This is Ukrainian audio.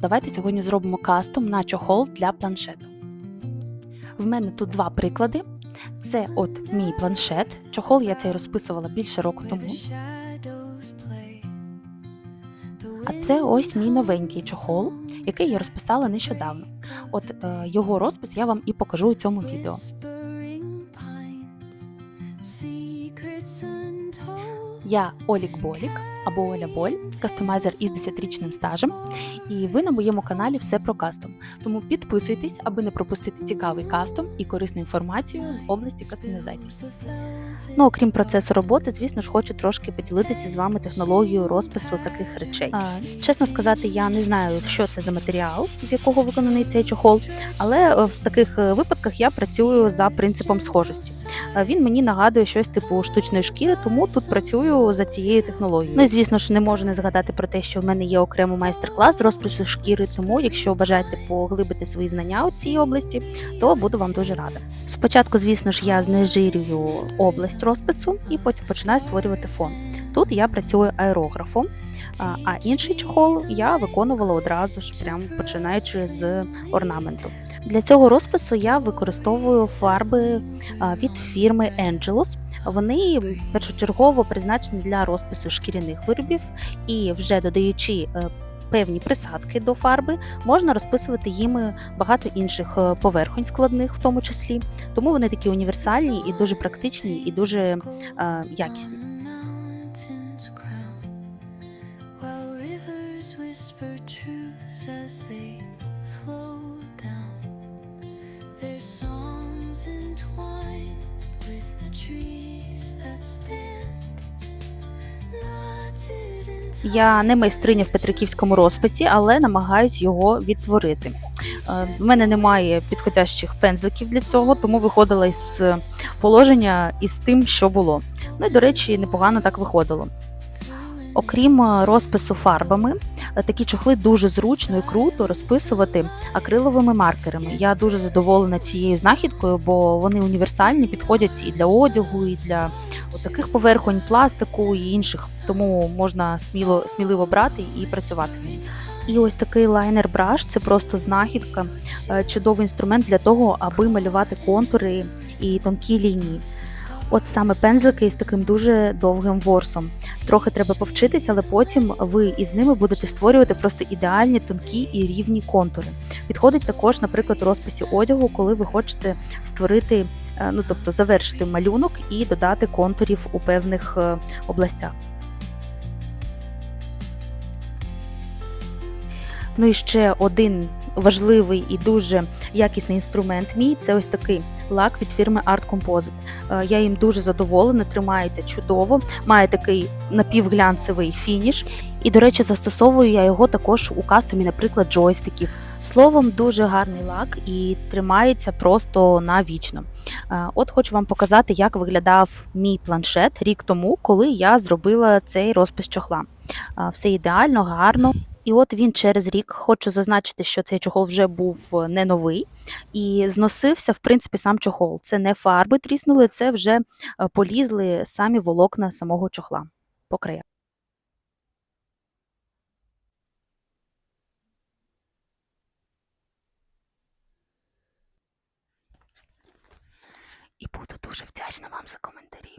давайте сьогодні зробимо кастом на чохол для планшету. В мене тут два приклади. Це от мій планшет. Чохол я цей розписувала більше року тому. А це ось мій новенький чохол, який я розписала нещодавно. От е, його розпис я вам і покажу у цьому відео. Я Олік Болік або Оля Боль, кастомайзер із 10-річним стажем, і ви на моєму каналі все про кастом. Тому підписуйтесь, аби не пропустити цікавий кастом і корисну інформацію з області кастомізації. Ну, окрім процесу роботи, звісно ж, хочу трошки поділитися з вами технологією розпису таких речей. А, чесно сказати, я не знаю, що це за матеріал, з якого виконаний цей чохол, але е, в таких е, випадках я працюю за принципом схожості. Він мені нагадує щось типу штучної шкіри, тому тут працюю за цією технологією. Ну і звісно ж, не можу не згадати про те, що в мене є окремий майстер-клас з розпису шкіри. Тому, якщо бажаєте поглибити свої знання у цій області, то буду вам дуже рада. Спочатку, звісно ж, я знежирюю область розпису і потім починаю створювати фон. Тут я працюю аерографом, а інший чохол я виконувала одразу ж, прям починаючи з орнаменту. Для цього розпису я використовую фарби від фірми Angelus. Вони першочергово призначені для розпису шкіряних виробів і вже додаючи е, певні присадки до фарби, можна розписувати їми багато інших е, поверхонь складних, в тому числі. Тому вони такі універсальні і дуже практичні, і дуже е, якісні. Rivers whisper truths as they flow down, their songs entwine with the trees that stand. Я не майстриня в петриківському розписі, але намагаюсь його відтворити. Е, В мене немає підходящих пензликів для цього, тому виходила із е, положення із тим, що було. Ну і до речі, непогано так виходило. Окрім е, розпису фарбами, е, такі чохли дуже зручно і круто розписувати акриловими маркерами. Я дуже задоволена цією знахідкою, бо вони універсальні, підходять і для одягу, і для таких поверхонь, пластику і інших. Тому можна сміло сміливо брати і працювати ним. І ось такий лайнер браш це просто знахідка, е, чудовий інструмент для того, аби малювати контури і тонкі лінії. От саме пензлики з таким дуже довгим ворсом. Трохи треба повчитися, але потім ви із ними будете створювати просто ідеальні тонкі і рівні контури. Підходить також, наприклад, розписі одягу, коли ви хочете створити, е, ну тобто завершити малюнок і додати контурів у певних е, областях. Ну і ще один важливий і дуже якісний інструмент мій це ось такий лак від фірми Art Composite. Е, Я їм дуже задоволена, тримається чудово, має такий напівглянцевий фініш. І, до речі, застосовую я його також у кастомі, наприклад, джойстиків. Словом, дуже гарний лак і тримається просто навічно. Е, От хочу вам показати, як виглядав мій планшет рік тому, коли я зробила цей розпис чохла. Е, Все ідеально, гарно. І от він через рік хочу зазначити, що цей чохол вже був е, не новий і зносився, в принципі, сам чохол. Це не фарби тріснули, це вже е, полізли самі волокна самого чохла по краях. І буду дуже вдячна вам за коментарі.